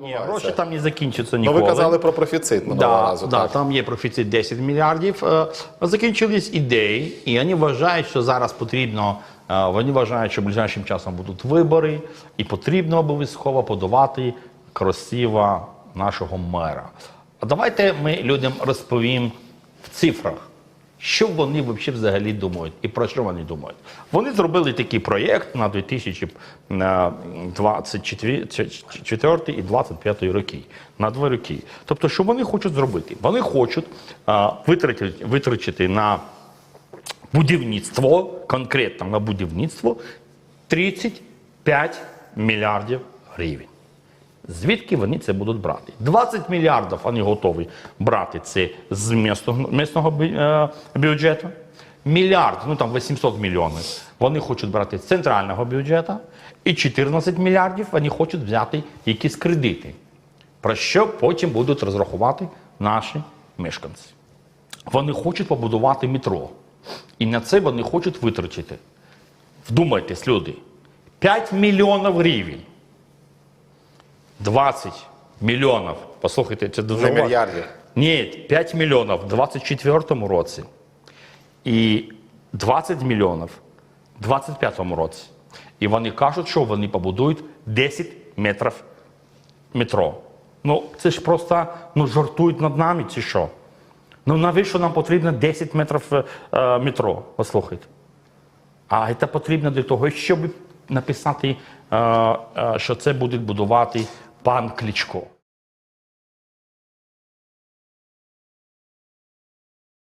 Ні, гроші там не закінчаться Ну, ви казали про профіцит минулого Да, разу. да, так. там є профіцит 10 мільярдів. Е, Закінчились ідеї, і вони вважають, що зараз потрібно. е, Вони вважають, що ближайшим часом будуть вибори, і потрібно обов'язково подавати красиво нашого мера. А давайте ми людям розповім в цифрах, що вони взагалі думають і про що вони думають. Вони зробили такий проєкт на 2024 і 2025 роки. На два роки. Тобто, що вони хочуть зробити? Вони хочуть а, витратити, витрачити на будівництво, конкретно на будівництво 35 мільярдів гривень. Звідки вони це будуть брати? 20 мільярдів вони готові брати це з місного, місного е, бюджету. Мільярд, ну там 800 мільйонів, вони хочуть брати з центрального бюджету. І 14 мільярдів вони хочуть взяти якісь кредити, про що потім будуть розрахувати наші мешканці. Вони хочуть побудувати метро. І на це вони хочуть витратити. Вдумайтесь, люди, 5 мільйонів гривень. 20 мільйонів. Послухайте, це дуже Не мільярдів. Ні, 5 мільйонів в 24 році. І 20 мільйонів в 25 році. І вони кажуть, що вони побудують 10 метрів метро. Ну, це ж просто ну, жартують над нами, чи що? Ну навіщо нам потрібно 10 метрів е, е, метро? Послухайте. А це потрібно для того, щоб написати, е, е, що це буде будувати пан Кличко.